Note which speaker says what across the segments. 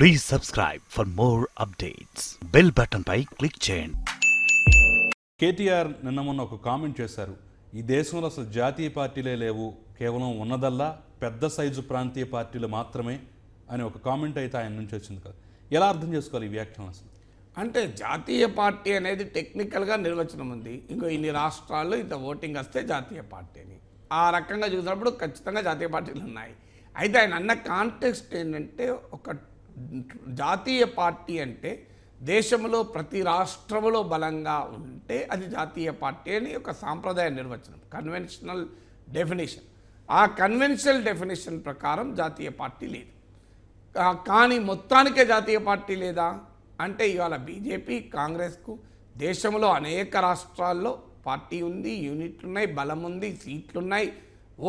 Speaker 1: Please subscribe for more updates. Bell button pi click చేయండి.
Speaker 2: KTR నిన్న మొన్న ఒక కామెంట్ చేశారు. ఈ దేశంలో అసలు జాతీయ పార్టీలే లేవు. కేవలం ఉన్నదల్లా పెద్ద సైజు ప్రాంతీయ పార్టీలు మాత్రమే అని ఒక కామెంట్ అయితే ఆయన నుంచి వచ్చింది కదా. ఎలా అర్థం చేసుకోవాలి ఈ వ్యాఖ్యలను అసలు?
Speaker 3: అంటే జాతీయ పార్టీ అనేది టెక్నికల్గా నిర్వచనం ఉంది. ఇంకో ఇన్ని రాష్ట్రాల్లో ఇంత ఓటింగ్ వస్తే జాతీయ పార్టీ అని. ఆ రకంగా చూసినప్పుడు ఖచ్చితంగా జాతీయ పార్టీలు ఉన్నాయి. అయితే ఆయన అన్న కాంటెక్స్ట్ ఏంటంటే ఒక జాతీయ పార్టీ అంటే దేశంలో ప్రతి రాష్ట్రంలో బలంగా ఉంటే అది జాతీయ పార్టీ అని ఒక సాంప్రదాయ నిర్వచనం కన్వెన్షనల్ డెఫినేషన్ ఆ కన్వెన్షనల్ డెఫినేషన్ ప్రకారం జాతీయ పార్టీ లేదు. కానీ మొత్తానికే జాతీయ పార్టీ లేదా? అంటే ఇవాళ బీజేపీ కాంగ్రెస్కు దేశంలో అనేక రాష్ట్రాల్లో పార్టీ ఉంది యూనిట్లు ఉన్నాయి బలం ఉంది సీట్లున్నాయి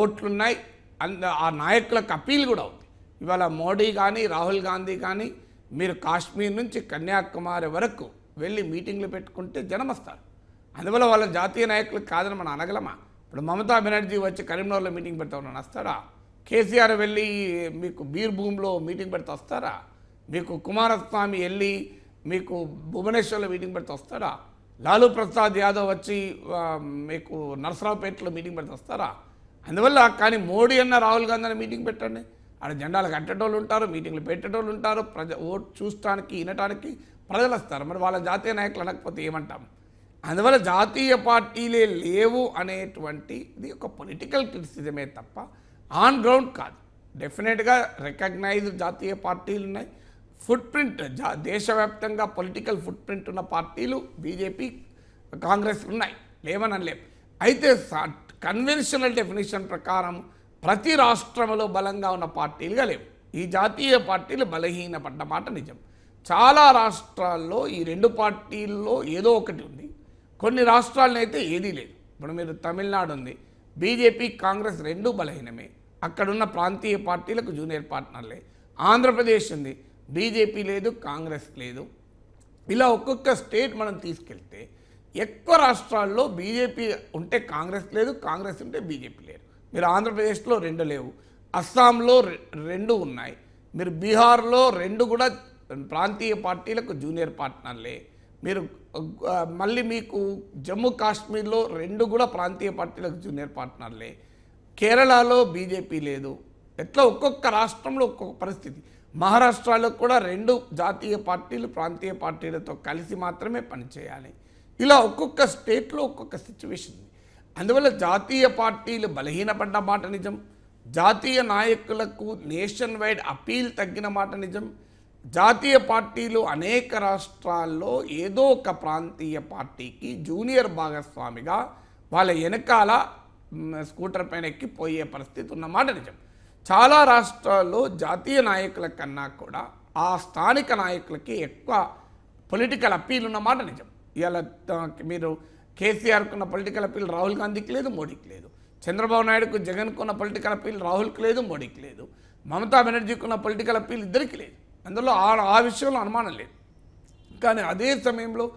Speaker 3: ఓట్లున్నాయి అంద ఆ నాయకులకు అప్పీల్ కూడా ఉంది. ఇవాళ మోడీ కానీ రాహుల్ గాంధీ కానీ మీరు కాశ్మీర్ నుంచి కన్యాకుమారి వరకు వెళ్ళి మీటింగ్లు పెట్టుకుంటే జనం వస్తారు అందువల్ల వాళ్ళ జాతీయ నాయకులు కాదని మనం అనగలమా? ఇప్పుడు మమతా బెనర్జీ వచ్చి కరీంనగర్లో మీటింగ్ పెడతా ఉన్నాను వస్తారా? కేసీఆర్ వెళ్ళి మీకు బీర్ భూమిలో మీటింగ్ పెడితే వస్తారా? మీకు కుమారస్వామి వెళ్ళి మీకు భువనేశ్వర్లో మీటింగ్ పెడితే వస్తారా? లాలూ ప్రసాద్ యాదవ్ వచ్చి మీకు నరసరావుపేటలో మీటింగ్ పెడితే వస్తారా? అందువల్ల కానీ మోడీ అన్న రాహుల్ గాంధీ అన్న మీటింగ్ పెట్టండి. ఆడ జెండాలు కట్టేటోళ్ళు ఉంటారు మీటింగ్లు పెట్టేటోళ్ళు ఉంటారు ప్రజ ఓటు చూడటానికి వినటానికి ప్రజలు వస్తారు మరి వాళ్ళ జాతీయ నాయకులు అనకపోతే ఏమంటాం? అందువల్ల జాతీయ పార్టీలే లేవు అనేటువంటి ఇది ఒక పొలిటికల్ క్రిటిసిజమే తప్ప ఆన్ గ్రౌండ్ కాదు. డెఫినెట్గా రికగ్నైజ్ జాతీయ పార్టీలు ఉన్నాయి. ఫుట్ ప్రింట్ జా దేశవ్యాప్తంగా పొలిటికల్ ఫుట్ ప్రింట్ ఉన్న పార్టీలు బీజేపీ కాంగ్రెస్ ఉన్నాయి. లేవని అయితే కన్వెన్షనల్ డెఫినేషన్ ప్రకారం ప్రతి రాష్ట్రంలో బలంగా ఉన్న పార్టీలుగా లేవు. ఈ జాతీయ పార్టీలు బలహీనపడ్డ మాట నిజం. చాలా రాష్ట్రాల్లో ఈ రెండు పార్టీల్లో ఏదో ఒకటి ఉంది. కొన్ని రాష్ట్రాలనైతే అయితే ఏదీ లేదు. ఇప్పుడు మీరు తమిళనాడు ఉంది. బీజేపీ కాంగ్రెస్ రెండు బలహీనమే. అక్కడున్న ప్రాంతీయ పార్టీలకు జూనియర్ పార్ట్నర్లే ఆంధ్రప్రదేశ్ ఉంది. బీజేపీ లేదు కాంగ్రెస్ లేదు. ఇలా ఒక్కొక్క స్టేట్ మనం తీసుకెళ్తే ఎక్కువ రాష్ట్రాల్లో బీజేపీ ఉంటే కాంగ్రెస్ లేదు కాంగ్రెస్ ఉంటే బీజేపీ లేదు. మీరు ఆంధ్రప్రదేశ్లో రెండు లేవు. అస్సాంలో రెండు ఉన్నాయి. మీరు బీహార్లో రెండు కూడా ప్రాంతీయ పార్టీలకు జూనియర్ పార్ట్నర్లే. మీరు మళ్ళీ మీకు జమ్మూ కాశ్మీర్లో రెండు కూడా ప్రాంతీయ పార్టీలకు జూనియర్ పార్ట్నర్లే. కేరళలో బీజేపీ లేదు. ఎట్లా ఒక్కొక్క రాష్ట్రంలో ఒక్కొక్క పరిస్థితి. మహారాష్ట్రలో కూడా రెండు జాతీయ పార్టీలు ప్రాంతీయ పార్టీలతో కలిసి మాత్రమే పనిచేయాలి. ఇలా ఒక్కొక్క స్టేట్లో ఒక్కొక్క సిచ్యువేషన్ ఉంది అందువల్ల జాతీయ పార్టీలు బలహీనపడ్డ మాట నిజం. జాతీయ నాయకులకు నేషన్ వైడ్ అపీల్ తగ్గిన మాట నిజం. జాతీయ పార్టీలు అనేక రాష్ట్రాల్లో ఏదో ఒక ప్రాంతీయ పార్టీకి జూనియర్ భాగస్వామిగా వాళ్ళ వెనకాల స్కూటర్ పైన ఎక్కి పోయే పరిస్థితి ఉన్నమాట నిజం. చాలా రాష్ట్రాల్లో జాతీయ నాయకుల కన్నా కూడా ఆ స్థానిక నాయకులకి ఎక్కువ పొలిటికల్ అప్పీల్ ఉన్నమాట నిజం. ఇవాళ మీరు కేసీఆర్కు ఉన్న పొలిటికల్ అప్పీల్ రాహుల్ గాంధీకి లేదు మోడీకి లేదు. చంద్రబాబు నాయుడుకు జగన్కు ఉన్న పొలిటికల్ అప్పీల్ రాహుల్కి లేదు మోడీకి లేదు. మమతా బెనర్జీకి ఉన్న పొలిటికల్ అప్పీల్ ఇద్దరికి లేదు. అందులో ఆ ఆ విషయంలో అనుమానం లేదు. కానీ అదే సమయంలో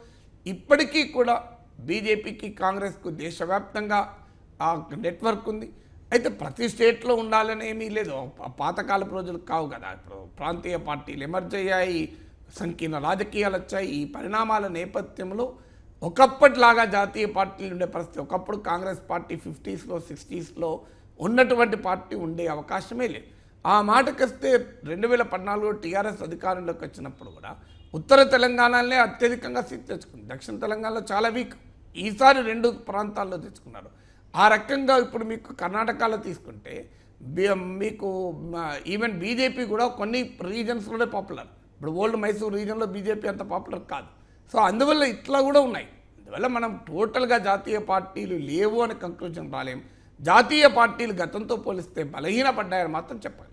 Speaker 3: ఇప్పటికీ కూడా బీజేపీకి కాంగ్రెస్కు దేశవ్యాప్తంగా ఆ నెట్వర్క్ ఉంది. అయితే ప్రతి స్టేట్లో ఉండాలని ఏమీ లేదు. పాతకాలపు రోజులు కావు కదా. ఇప్పుడు ప్రాంతీయ పార్టీలు ఎమర్జ్ అయ్యాయి సంకీర్ణ రాజకీయాలు వచ్చాయి. ఈ పరిణామాల నేపథ్యంలో ఒకప్పటిలాగా జాతీయ పార్టీలు ఉండే పరిస్థితి ఒకప్పుడు కాంగ్రెస్ పార్టీ ఫిఫ్టీస్లో సిక్స్టీస్లో ఉన్నటువంటి పార్టీ ఉండే అవకాశమే లేదు. ఆ మాటకొస్తే రెండు వేల పద్నాలుగులో టీఆర్ఎస్ అధికారంలోకి వచ్చినప్పుడు కూడా ఉత్తర తెలంగాణలోనే అత్యధికంగా సీట్ తెచ్చుకుంది. దక్షిణ తెలంగాణలో చాలా వీక్. ఈసారి రెండు ప్రాంతాల్లో తెచ్చుకున్నారు. ఆ రకంగా ఇప్పుడు మీకు కర్ణాటకలో తీసుకుంటే మీకు ఈవెన్ బీజేపీ కూడా కొన్ని రీజన్స్లోనే పాపులర్. ఇప్పుడు ఓల్డ్ మైసూర్ రీజన్లో బీజేపీ అంత పాపులర్ కాదు. సో అందువల్ల ఇట్లా కూడా ఉన్నాయి. అందువల్ల మనం టోటల్గా జాతీయ పార్టీలు లేవు అని కంక్లూజన్ రాలేం. జాతీయ పార్టీలు గతంతో పోలిస్తే బలహీనపడ్డాయని మాత్రం చెప్పాలి.